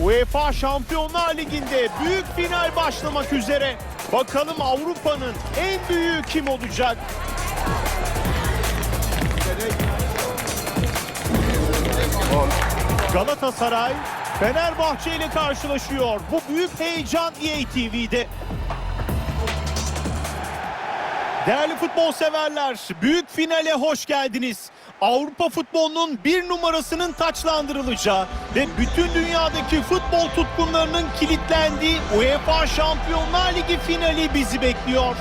UEFA Şampiyonlar Ligi'nde büyük final başlamak üzere. Bakalım Avrupa'nın en büyüğü kim olacak? Galatasaray Fenerbahçe ile karşılaşıyor. Bu büyük heyecan EA TV'de. Değerli futbol severler, büyük finale hoş geldiniz. Avrupa futbolunun bir numarasının taçlandırılacağı ve bütün dünyadaki futbol tutkunlarının kilitlendiği UEFA Şampiyonlar Ligi finali bizi bekliyor.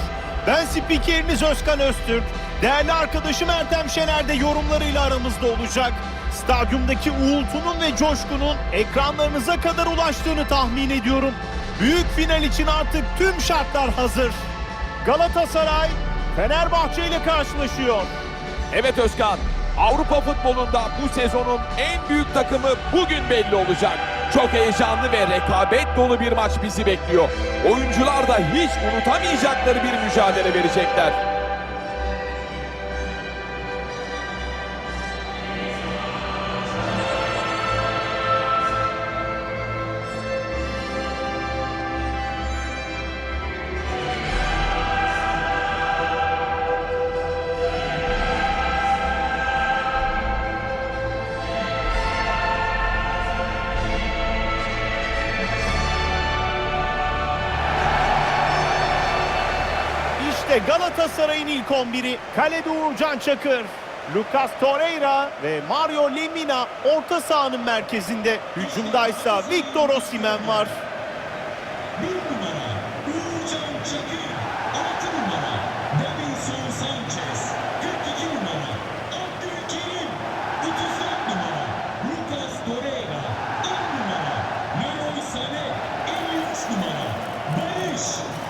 Ben spikeriniz Özkan Öztürk. Değerli arkadaşım Ertem Şener de yorumlarıyla aramızda olacak. Stadyumdaki uğultunun ve coşkunun ekranlarınıza kadar ulaştığını tahmin ediyorum. Büyük final için artık tüm şartlar hazır. Galatasaray Fenerbahçe ile karşılaşıyor. Evet Özkan, Avrupa futbolunda bu sezonun en büyük takımı bugün belli olacak. Çok heyecanlı ve rekabet dolu bir maç bizi bekliyor. Oyuncular da hiç unutamayacakları bir mücadele verecekler. Galatasaray'ın ilk 11'i. Kalede Uğurcan Çakır, Lucas Torreira ve Mario Lemina orta sahanın merkezinde. Hücumdaysa Victor Osimhen var. Bir numara Uğurcan Çakır. Altı numara Davinson Sanchez. 42 numara Abdülkerim. 34 numara Lucas Torreira. 10 numara Leroy Sané. 53 numara Barış.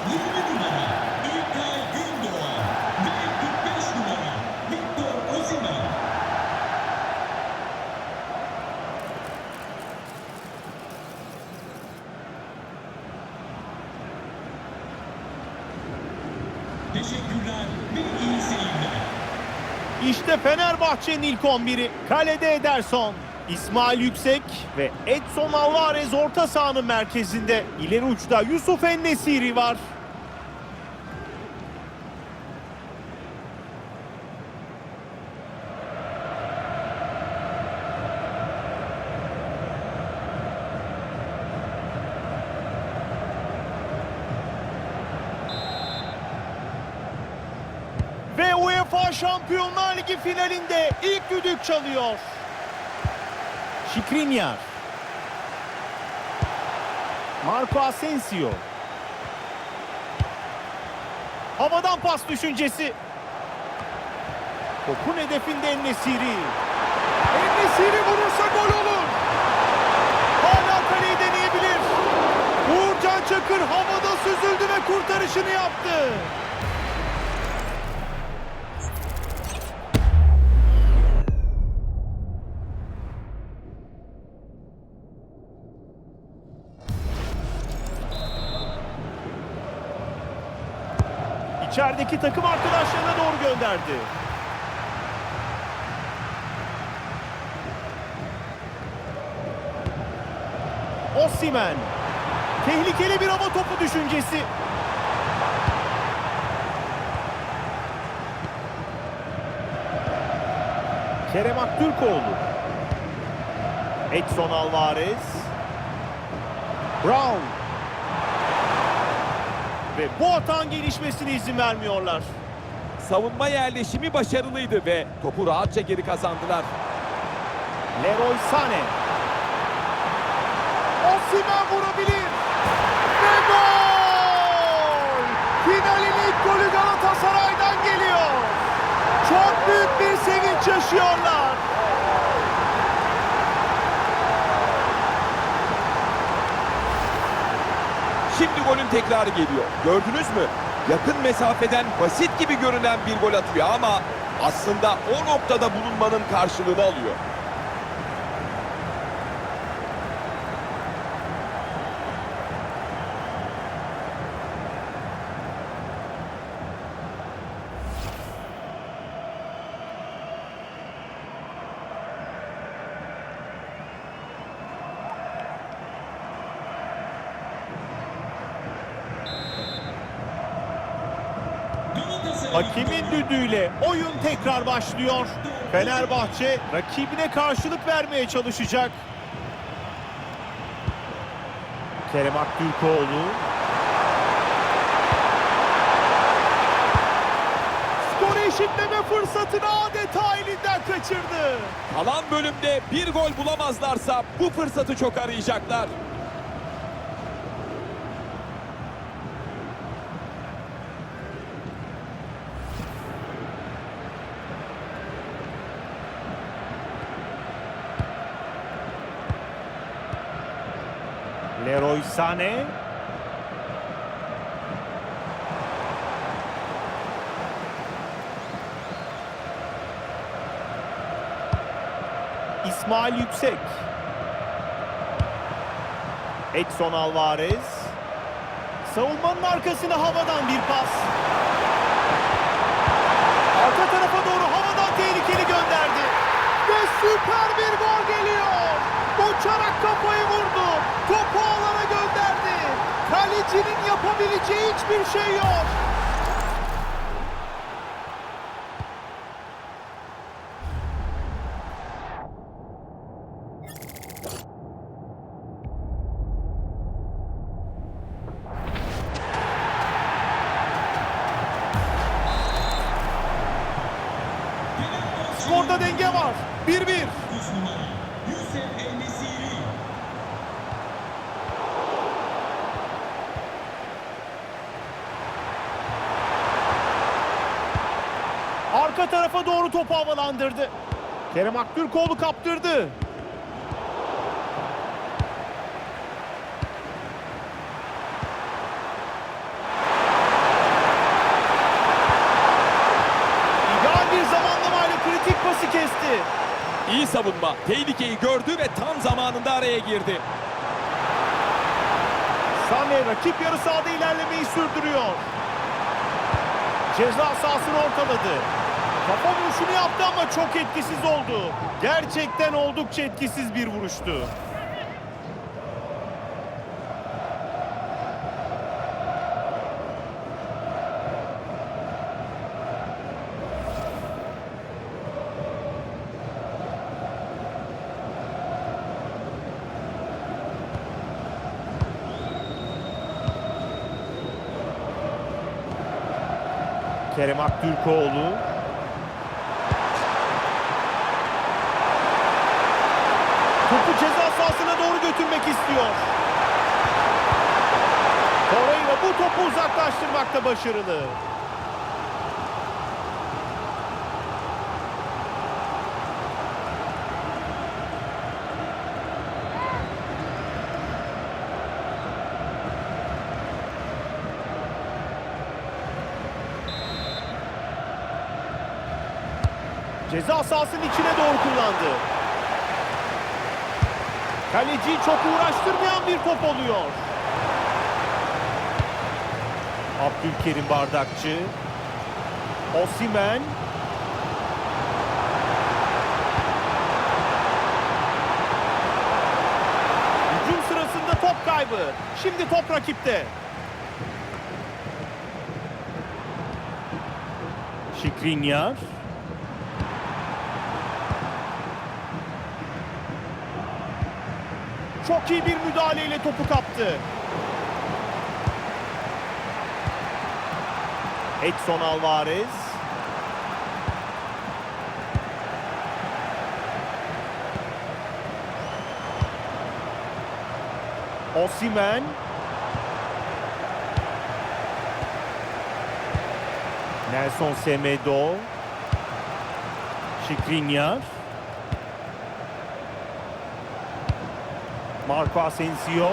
20 numara İlkay Gündoğan. Ve 45 numara Victor Osimhen. Teşekkürler ve iyi seyirler. İşte Fenerbahçe'nin ilk 11'i. Kalede Ederson, İsmail Yüksek ve Edson Alvarez orta sahanın merkezinde. İleri uçta Yusuf Ennesiri var. Ve UEFA Şampiyonlar Ligi finalinde ilk düdük çalıyor. Şikrinyar. Marco Asensio. Havadan pas düşüncesi. Topun hedefinde Ennesiri. Ennesiri vurursa gol olur. Hala kaleyi deneyebilir. Uğurcan Çakır havada süzüldü ve kurtarışını yaptı. İçerideki takım arkadaşlarına doğru gönderdi. Osimhen. Tehlikeli bir hava topu düşüncesi. Kerem Aktürkoğlu. Edson Alvarez. Brown. Ve bu atağın gelişmesine izin vermiyorlar. Savunma yerleşimi başarılıydı ve topu rahatça geri kazandılar. Leroy Sané. Osimhen vurabilir. Ve gol! Finalin ilk golü Galatasaray'dan geliyor. Çok büyük bir sevinç yaşıyorlar. Şimdi golün tekrarı geliyor. Gördünüz mü? Yakın mesafeden basit gibi görünen bir gol atıyor ama aslında o noktada bulunmanın karşılığını alıyor. Hakemin düdüğüyle oyun tekrar başlıyor. Fenerbahçe rakibine karşılık vermeye çalışacak. Kerem Aktürkoğlu. Skor eşitleme fırsatını adeta elinden kaçırdı. Kalan bölümde bir gol bulamazlarsa bu fırsatı çok arayacaklar. Sané. İsmail Yüksek. Edson Alvarez. Savunmanın arkasına havadan bir pas. Arka tarafa doğru havadan tehlikeli gönderdi. Ve süper bir gol geliyor. Uçarak kafayı vurdu. Kalecinin yapabileceği hiçbir şey yok. Arka tarafa doğru topu havalandırdı. Kerem Aktürkoğlu kaptırdı. Pası kesti. İyi savunma. Tehlikeyi gördü ve tam zamanında araya girdi. Sane rakip yarı sahada ilerlemeyi sürdürüyor. Ceza sahasını ortaladı. Kafa vuruşunu yaptı ama çok etkisiz oldu. Gerçekten oldukça etkisiz bir vuruştu. Kerem Aktürkoğlu. Topu ceza sahasına doğru götürmek istiyor. Torreira bu topu uzaklaştırmakta başarılı. Ceza sahasının içine doğru kullandı. Kaleciyi çok uğraştırmayan bir top oluyor. Abdülkerim Bardakçı. Osimen. Hücum sırasında top kaybı. Şimdi top rakipte. Şikrinyar. Çok iyi bir müdahaleyle topu kaptı. Edson Alvarez. Osimen. Nelson Semedo. Şikrinyar. Marco Asensio.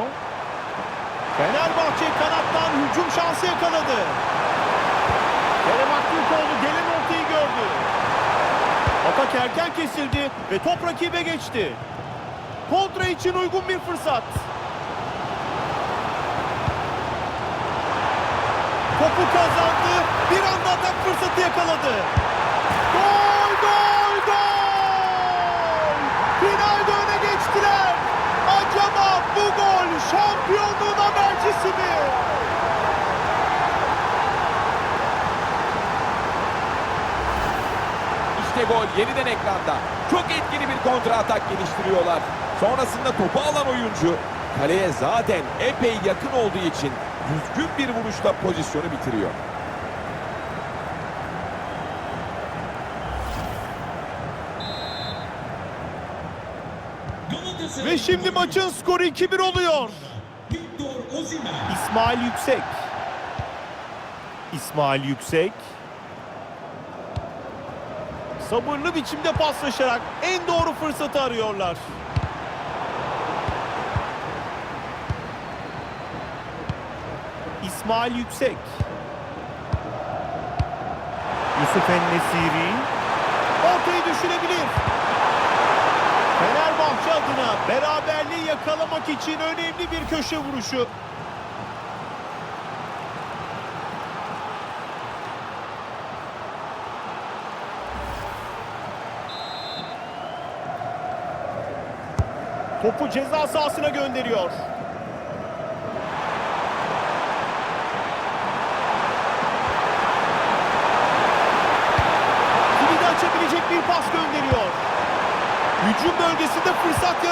Fenerbahçe kanattan hücum şansı yakaladı. Kerem Aktürkoğlu gelen ortayı gördü. Atak erken kesildi ve top rakibe geçti. Kontra için uygun bir fırsat. Topu kazandı. Bir anda atak fırsatı yakaladı. Gol, gol! bu gol şampiyonluğun habercisi mi? İşte gol yeniden ekranda. Çok etkili bir kontra atak geliştiriyorlar. Sonrasında topu alan oyuncu kaleye zaten epey yakın olduğu için düzgün bir vuruşla pozisyonu bitiriyor. Ve şimdi maçın skoru 2-1 oluyor. İsmail Yüksek. İsmail Yüksek. Sabırlı biçimde paslaşarak en doğru fırsatı arıyorlar. İsmail Yüksek. Yusuf Ennesiri. Ortayı düşürebilir. Adına beraberliği yakalamak için önemli bir köşe vuruşu. Topu ceza sahasına gönderiyor. Kilidi açabilecek bir pas gönderiyor. Hücum bölgesinde fırsat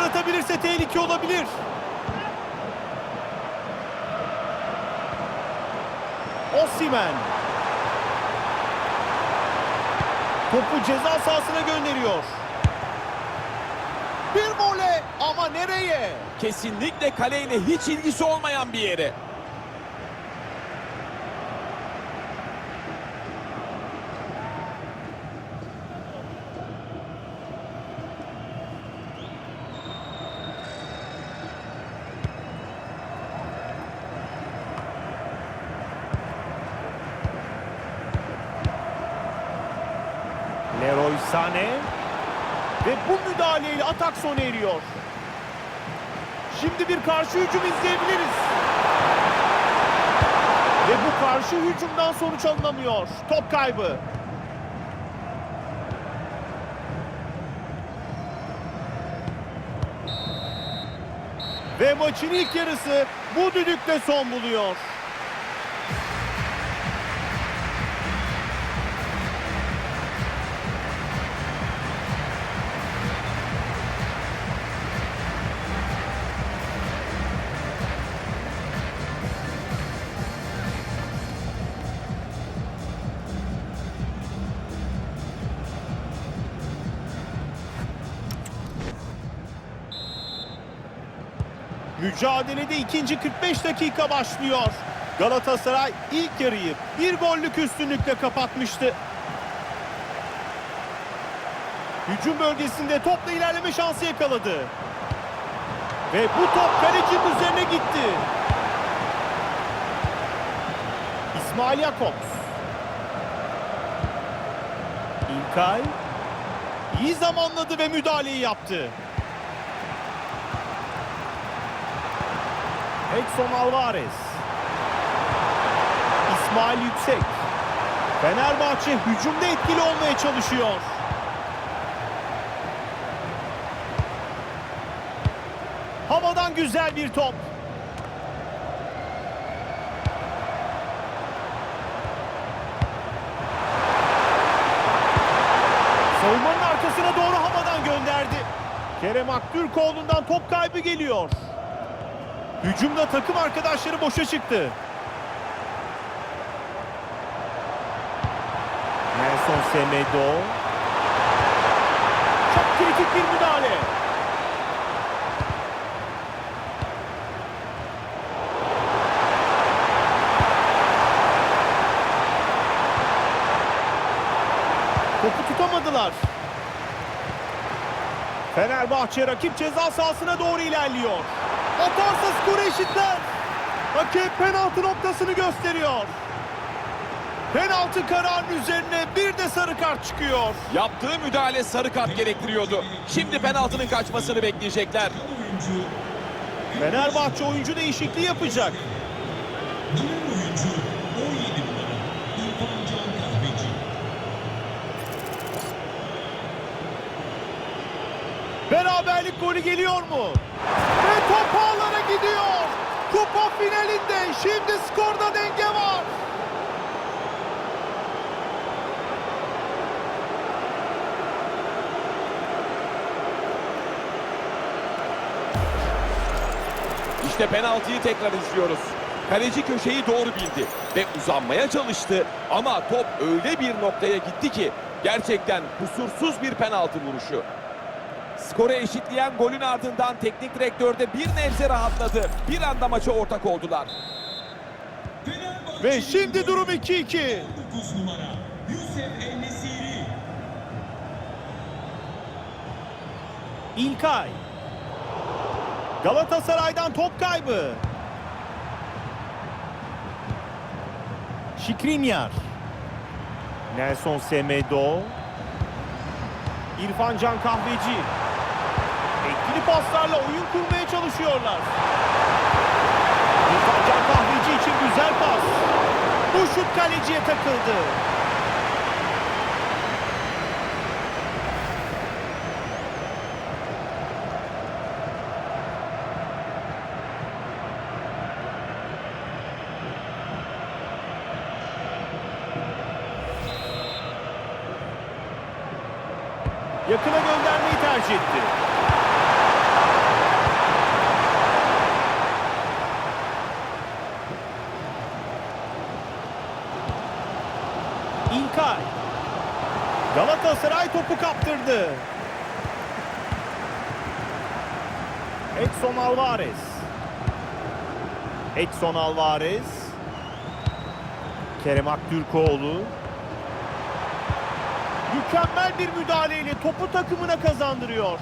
yaratabilirse tehlike olabilir. Osimhen. Topu ceza sahasına gönderiyor. Bir mole ama nereye? Kesinlikle kaleyle hiç ilgisi olmayan bir yere. Leroy Sané ve bu müdahaleyle atak sona eriyor. Şimdi bir karşı hücum izleyebiliriz. Ve bu karşı hücumdan sonuç alınamıyor. Top kaybı. Ve maçın ilk yarısı bu düdükle son buluyor. Mücadelede ikinci 45 dakika başlıyor. Galatasaray ilk yarıyı bir gollük üstünlükle kapatmıştı. Hücum bölgesinde topla ilerleme şansı yakaladı. Ve bu top kalecinin üzerine gitti. İsmail Jakobs. İlkay. iyi zamanladı ve müdahaleyi yaptı. Edson Alvarez. İsmail Yüksek. Fenerbahçe hücumda etkili olmaya çalışıyor. Havadan güzel bir top. Savunmanın arkasına doğru havadan gönderdi. Kerem Aktürkoğlu'ndan top kaybı geliyor. Hücumda takım arkadaşları boşa çıktı. Nelson Semedo. Çok kritik bir müdahale. Topu tutamadılar. Fenerbahçe rakip ceza sahasına doğru ilerliyor. Atarsa skoru eşitler. Hakem penaltı noktasını gösteriyor. Penaltı kararının üzerine bir de sarı kart çıkıyor. Yaptığı müdahale sarı kart gerektiriyordu. Şimdi penaltının kaçmasını bekleyecekler. Fenerbahçe oyuncu değişikliği yapacak. Yeni oyuncu 17 numara İrfan Can Kahveci. Beraberlik golü geliyor mu? Ve top ağlara gidiyor. Kupa finalinde şimdi skorda denge var. İşte penaltıyı tekrar izliyoruz. Kaleci köşeyi doğru bildi ve uzanmaya çalıştı ama top öyle bir noktaya gitti ki gerçekten kusursuz bir penaltı vuruşu. Skoru eşitleyen golün ardından teknik direktörde bir nebze rahatladı. Bir anda maça ortak oldular. Ve şimdi durum 2-2. 9 numara Yusuf El-Nesiri. İlkay. Galatasaray'dan top kaybı. Şikrinyar. Nelson Semedo. İrfan Can Kahveci. Paslarla oyun kurmaya çalışıyorlar. İrfan Can Kahveci için güzel pas. Bu şut kaleciye takıldı. Yakına göndermeyi tercih etti. İlkay. Galatasaray topu kaptırdı. Edson Alvarez. Edson Alvarez. Kerem Aktürkoğlu. Mükemmel bir müdahaleyle topu takımına kazandırıyor.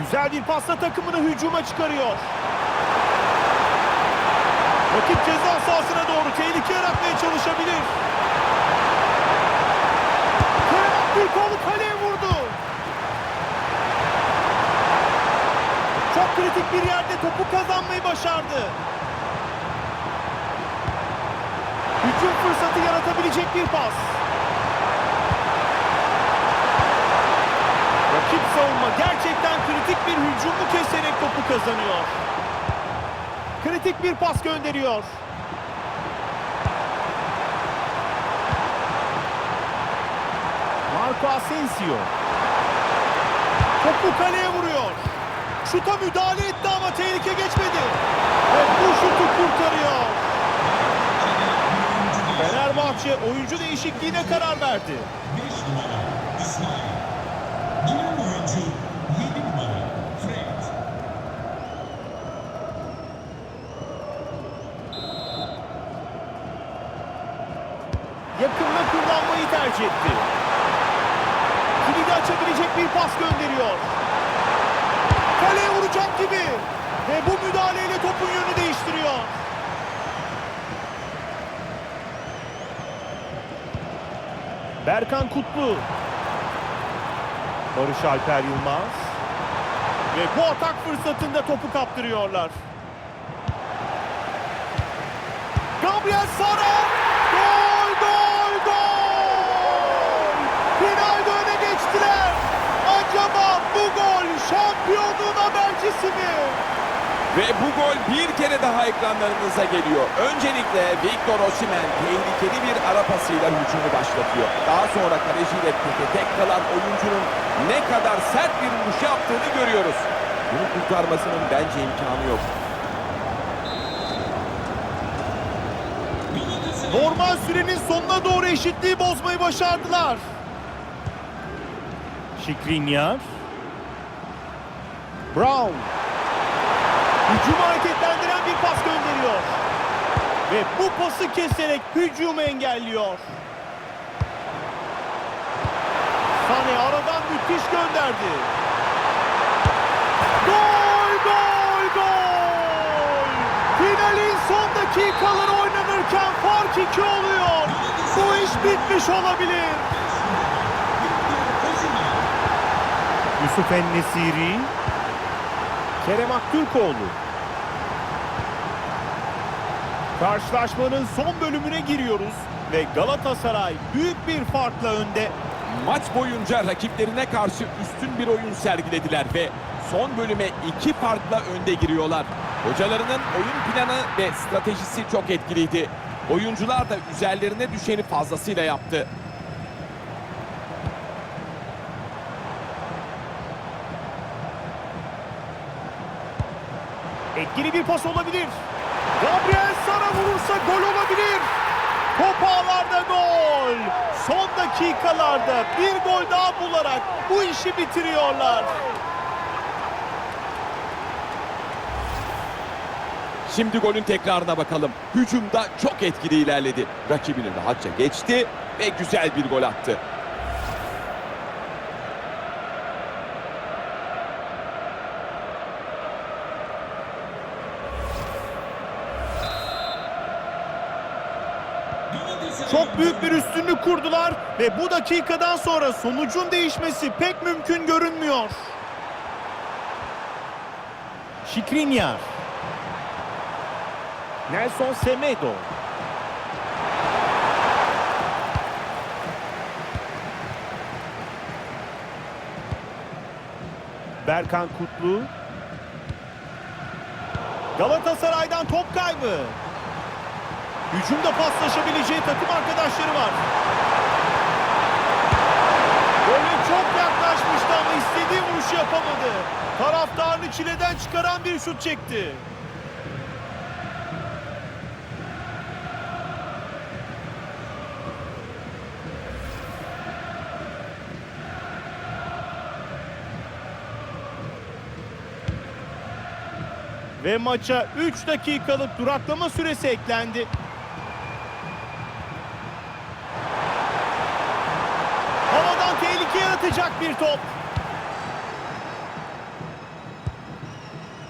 Güzel bir pasla takımını hücuma çıkarıyor. Rakip ceza sahasına doğru tehlike yaratmaya çalışabilir. Kerem Aktürkoğlu kaleye vurdu. Çok kritik bir yerde topu kazanmayı başardı. Hücum fırsatı yaratabilecek bir pas. Rakip savunma gerçekten kritik bir hücumu keserek topu kazanıyor. Kritik bir pas gönderiyor. Marco Asensio. Topu kaleye vuruyor. Şuta müdahale etti ama tehlike geçmedi. Ve bu şutu kurtarıyor. Fenerbahçe oyuncu değişikliğine karar verdi. Gönderiyor. Kaleye vuracak gibi. Ve bu müdahaleyle topun yönü değiştiriyor. Berkan Kutlu. Barış Alper Yılmaz. Ve bu atak fırsatında topu kaptırıyorlar. Gabriel Sara. Mi? Ve bu gol bir kere daha ekranlarınıza geliyor. Öncelikle Victor Osimhen tehlikeli bir ara pasıyla hücumu başlatıyor. Daha sonra kaleciyle teke tek kalan oyuncunun ne kadar sert bir vuruş yaptığını görüyoruz. Bunu kurtarmasının bence imkanı yok. Normal sürenin sonuna doğru eşitliği bozmayı başardılar. Şikrinyar. Brown. Hücumu hareketlendiren bir pas gönderiyor. Ve bu pası keserek hücumu engelliyor. Sane aradan müthiş gönderdi. Gol, gol, gol! Finalin son dakikaları oynanırken fark iki oluyor. Bu iş bitmiş olabilir. Yusuf Ennesiri. Kerem Aktürkoğlu. Karşılaşmanın son bölümüne giriyoruz ve Galatasaray büyük bir farkla önde. Maç boyunca rakiplerine karşı üstün bir oyun sergilediler ve son bölüme iki farkla önde giriyorlar. Hocalarının oyun planı ve stratejisi çok etkiliydi. Oyuncular da üzerlerine düşeni fazlasıyla yaptı. Etkili bir pas olabilir. Gabriel Sara vurursa gol olabilir. Top ağlarda gol. Son dakikalarda bir gol daha bularak bu işi bitiriyorlar. Şimdi golün tekrarına bakalım. Hücumda çok etkili ilerledi. Rakibini rahatça geçti ve güzel bir gol attı. Büyük bir üstünlük kurdular ve bu dakikadan sonra sonucun değişmesi pek mümkün görünmüyor. Şikrinyar. Nelson Semedo. Berkan Kutlu. Galatasaray'dan top kaybı. Hücumda paslaşabileceği takım arkadaşları var. Gole çok yaklaşmıştı ama istediği vuruşu yapamadı. Taraftarını çileden çıkaran bir şut çekti. Ve maça 3 dakikalık duraklama süresi eklendi. Havadan tehlike yaratacak bir top.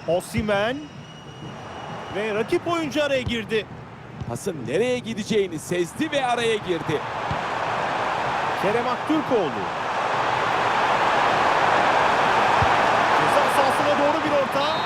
Osimen ve rakip oyuncu araya girdi. Pasın nereye gideceğini sezdi ve araya girdi. Kerem Aktürkoğlu. Ceza sahasına doğru bir orta.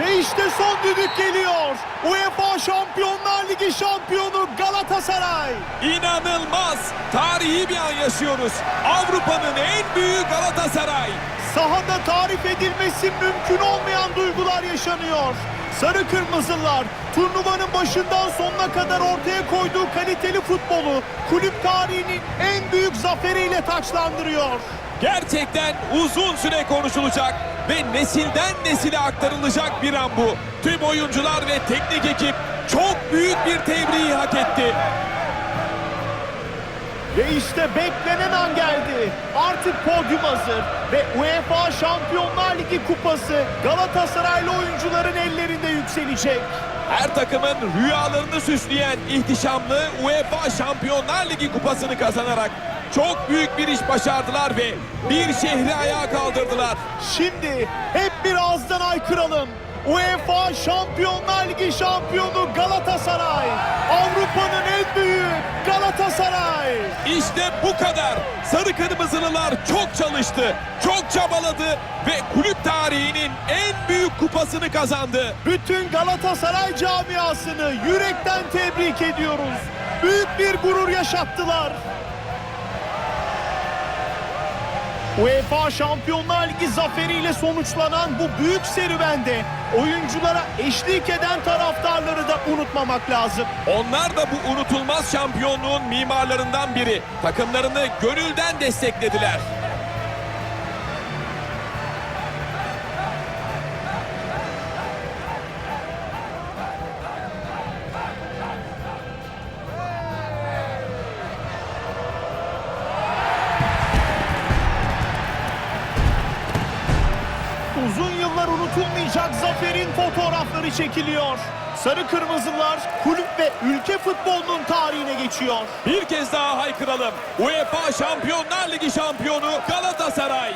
Ve işte son düdük geliyor. UEFA Şampiyonlar Ligi şampiyonu Galatasaray. İnanılmaz! Tarihi bir an yaşıyoruz. Avrupa'nın en büyük Galatasaray. Sahada tarif edilmesi mümkün olmayan duygular yaşanıyor. Sarı Kırmızılar turnuvanın başından sonuna kadar ortaya koyduğu kaliteli futbolu kulüp tarihinin en büyük zaferiyle taçlandırıyor. Gerçekten uzun süre konuşulacak ve nesilden nesile aktarılacak bir an bu. Tüm oyuncular ve teknik ekip çok büyük bir tebriği hak etti. Ve işte beklenen an geldi. Artık podyum hazır ve UEFA Şampiyonlar Ligi kupası Galatasaraylı oyuncuların ellerinde yükselecek. Her takımın rüyalarını süsleyen ihtişamlı UEFA Şampiyonlar Ligi kupasını kazanarak çok büyük bir iş başardılar ve bir şehri ayağa kaldırdılar. Şimdi hep bir ağızdan aykıralım. UEFA Şampiyonlar Ligi şampiyonu Galatasaray. Avrupa'nın en büyük Galatasaray. İşte bu kadar. Sarı Kırmızılılar çok çalıştı, çok çabaladı ve kulüp tarihinin en büyük kupasını kazandı. Bütün Galatasaray camiasını yürekten tebrik ediyoruz. Büyük bir gurur yaşattılar. UEFA Şampiyonlar Ligi zaferiyle sonuçlanan bu büyük serüvende oyunculara eşlik eden taraftarları da unutmamak lazım. Onlar da bu unutulmaz şampiyonluğun mimarlarından biri. Takımlarını gönülden desteklediler. Fotoğrafları çekiliyor. Sarı Kırmızılar kulüp ve ülke futbolunun tarihine geçiyor. Bir kez daha haykıralım. UEFA Şampiyonlar Ligi şampiyonu Galatasaray.